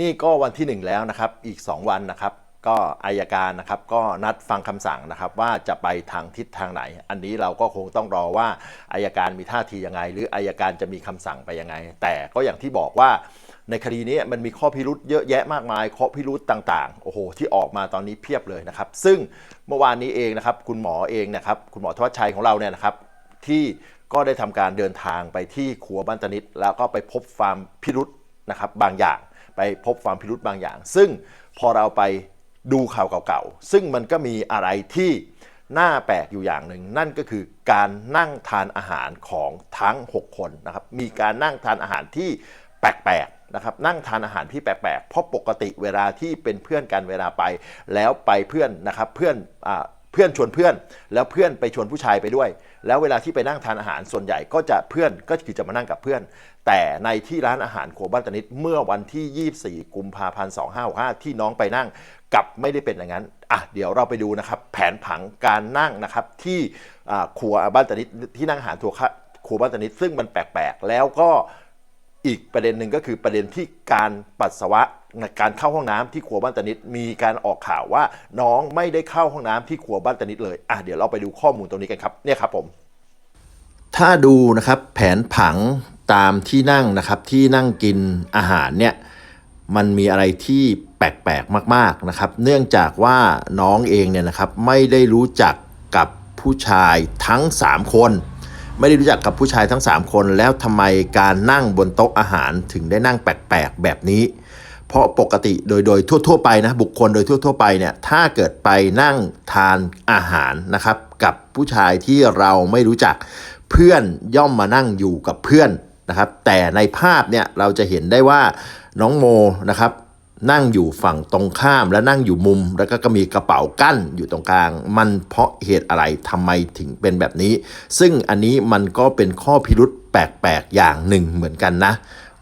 นี่ก็วันที่ 1 แล้วนะครับ อีก 2 วันนะครับ ก็อายการนะครับ ก็นัดฟังคำสั่งนะครับ ว่าจะไปทางทิศทางไหน อันนี้เราก็คงต้องรอว่าอายการมีท่าทียังไง หรืออายการจะมีคำสั่งไปยังไง แต่ก็อย่างที่บอกว่าในคดีนี้มันมีข้อพิรุษเยอะแยะมากมายข้อพิรุษต่างๆ โอ้โห ที่ออกมาตอนนี้เพียบเลยนะครับ ซึ่งเมื่อวานนี้เองนะครับ คุณหมอเองนะครับ คุณหมอทวัชชัยของเราเนี่ยนะครับ ที่ก็ได้ทำการเดินทางไปที่ครัวบ้านตานิดแล้วก็ไปพบความพิรุษนะครับบางอย่าง ไปพบความพิรุษบางอย่าง ซึ่งพอเราไปดูข่าวเก่าๆ ซึ่งมันก็มีอะไรที่น่าแปลกอยู่อย่างหนึ่ง นั่นก็คือการนั่งทานอาหารของทั้ง 6 คนนะครับ มีการนั่งทานอาหารที่แปลกๆนะครับ นั่งทานอาหารที่แปลกๆ เพราะปกติเวลาที่เป็นเพื่อนกันเวลาไป แล้วไปเพื่อนนะครับเพื่อนอ่า เพื่อนชวนเพื่อน แล้วเพื่อนไปชวนผู้ชายไปด้วย แล้วเวลาที่ไปนั่งทานอาหารส่วนใหญ่ก็จะเพื่อนก็คือจะมานั่งกับเพื่อน แต่ในที่ร้านอาหารโครัวบ้านตนิดเมื่อวันที่ 24 กุมภาพันธ์ 2565 ที่น้องไปนั่งกับไม่ได้เป็นอย่างนั้นอะเดี๋ยวเราไปดูนะครับแผนผังการนั่งนะครับที่ครัวบ้านตนิดที่นั่งอาหารทัวร์ครัวบ้านตนิดซึ่งมันแปลกๆ แล้วก็ อีกประเด็นหนึ่งก็คือประเด็นที่การปัสสาวะการเข้าห้องน้ำที่ครัวบ้านตานิดมีการออกข่าวว่าน้องไม่ได้เข้าห้องน้ำที่ครัวบ้านตานิดเลยอะเดี๋ยวเราไปดูข้อมูลตรงนี้กันครับเนี่ยครับผม ถ้าดูนะครับแผนผังตามที่นั่งนะครับที่นั่งกินอาหารเนี่ยมันมีอะไรที่แปลกๆมากๆนะครับ เนื่องจากว่าน้องเองเนี่ยนะครับไม่ได้รู้จักกับผู้ชายทั้ง 3 คน ไม่ได้รู้จักกับผู้ชายทั้ง 3 คน แล้วทำไมการนั่งบนโต๊ะอาหารถึงได้นั่งแปลกๆแบบนี้ เพราะปกติโดยโดยทั่วๆไปนะบุคคลโดยทั่วๆไปเนี่ยถ้าเกิดไปนั่งทานอาหารนะครับกับผู้ชายที่เราไม่รู้จักเพื่อนย่อมมานั่งอยู่กับเพื่อนนะครับแต่ในภาพเนี่ยเราจะเห็นได้ว่าน้องโมนะครับ นั่งอยู่ฝั่งตรงข้ามและนั่งอยู่มุม แล้วก็มีกระเป๋ากั้นอยู่ตรงกลาง มันเพราะเหตุอะไรทำไมถึงเป็นแบบนี้ ซึ่งอันนี้มันก็เป็นข้อพิรุษแปลกๆอย่างหนึ่งเหมือนกันนะ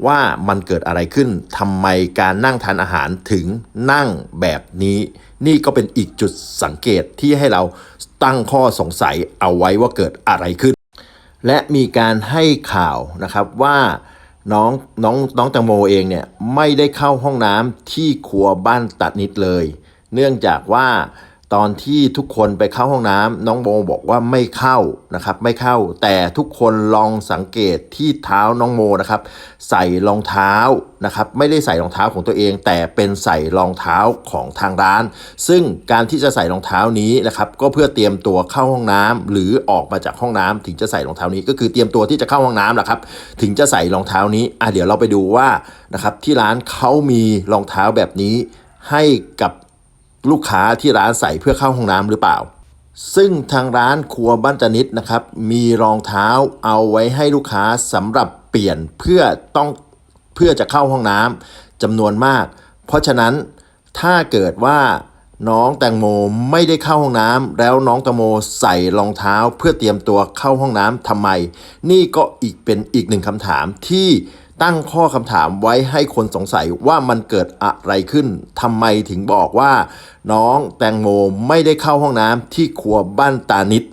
ว่ามันเกิดอะไรขึ้นทำไมการนั่งทานอาหารถึงนั่งแบบนี้ นี่ก็เป็นอีกจุดสังเกตที่ให้เราตั้งข้อสงสัยเอาไว้ว่าเกิดอะไรขึ้น และมีการให้ข่าวนะครับว่า น้องน้องน้องแตงโมเองเนี่ยไม่ได้เข้าห้องน้ำที่ครัวบ้านตัดนิดเลย เนื่องจากว่า ตอนที่ทุกคนไปเข้าห้องน้ำน้องโมบอกว่าไม่เข้านะครับ ไม่เข้าแต่ทุกคนลองสังเกตที่เท้าน้องโมนะครับ ใส่รองเท้านะครับ ไม่ได้ใส่รองเท้าของตัวเอง แต่เป็นใส่รองเท้าของทางร้าน ซึ่งการที่จะใส่รองเท้านี้นะครับ ก็เพื่อเตรียมตัวเข้าห้องน้ำหรือออกมาจากห้องน้ำถึงจะใส่รองเท้านี้ก็คือเตรียมตัวที่จะเข้าห้องน้ำแหละครับ ถึงจะใส่รองเท้านี้อะเดี๋ยวเราไปดูว่านะครับที่ร้านเขามีรองเท้าแบบนี้ให้กับ ลูกค้าที่ร้านใส่เพื่อเข้าห้องน้ำหรือเปล่า ซึ่งทางร้านครัวบ้านจนิดนะครับ มีรองเท้าเอาไว้ให้ลูกค้าสำหรับเปลี่ยนเพื่อต้องเพื่อจะเข้าห้องน้ำจำนวนมาก เพราะฉะนั้นถ้าเกิดว่าน้องแตงโมไม่ได้เข้าห้องน้ำแล้วน้องแตงโมใส่รองเท้าเพื่อเตรียมตัวเข้าห้องน้ำทำไม นี่ก็อีกเป็นอีกหนึ่งคำถามที่ ตั้งข้อคำถามไว้ให้คนสงสัยว่ามันเกิดอะไรขึ้นทำไมถึงบอกว่า น้องแตงโมไม่ได้เข้าห้องน้ำที่ครัวบ้านตานิด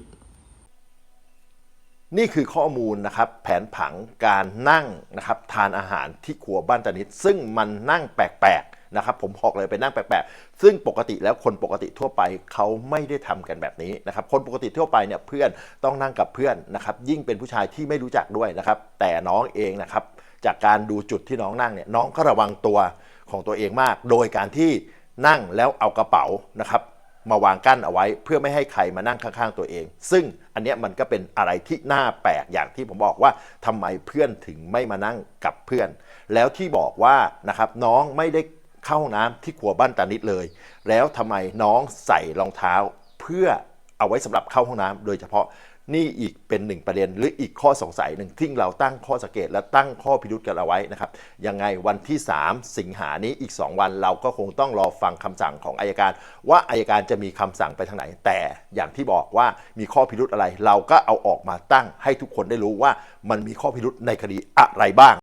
นี่คือข้อมูลนะครับแผนผังการนั่งนะครับทานอาหารที่ครัวบ้านตานิด ซึ่งมันนั่งแปลกๆนะครับผมบอกเลยไปนั่งแปลกๆซึ่งปกติแล้วคนปกติทั่วไปเขาไม่ได้ทำกันแบบนี้นะครับคนปกติทั่วไปเนี่ยเพื่อนต้องนั่งกับเพื่อนนะครับยิ่งเป็นผู้ชายที่ไม่รู้จักด้วยนะครับแต่น้องเองนะครับ จากการดูจุดที่น้องนั่งเนี่ยน้องก็ระวังตัวของตัวเองมาก โดยการที่นั่งแล้วเอากระเป๋านะครับ มาวางกั้นเอาไว้เพื่อไม่ให้ใครมานั่งข้างๆตัวเอง ซึ่งอันเนี้ยมันก็เป็นอะไรที่น่าแปลกอย่างที่ผมบอกว่าทำไมเพื่อนถึงไม่มานั่งกับเพื่อน แล้วที่บอกว่านะครับน้องไม่ได้เข้าห้องน้ำที่ครัวบ้านตานิดเลย แล้วทำไมน้องใส่รองเท้าเพื่อเอาไว้สำหรับเข้าห้องน้ำโดยเฉพาะ นี่อีกเป็นหนึ่งประเด็น หรืออีกข้อสงสัยหนึ่งที่เราตั้งข้อสังเกตและตั้งข้อพิรุธกันเอาไว้นะครับยังไงวันที่ 3 สิงหานี้อีก 2 วันเราก็คงต้องรอฟังคำสั่งของอายการ ว่าอายการจะมีคำสั่งไปทางไหน แต่อย่างที่บอกว่ามีข้อพิรุธอะไร เราก็เอาออกมาตั้งให้ทุกคนได้รู้ว่ามันมีข้อพิรุธในคดีอะไรบ้าง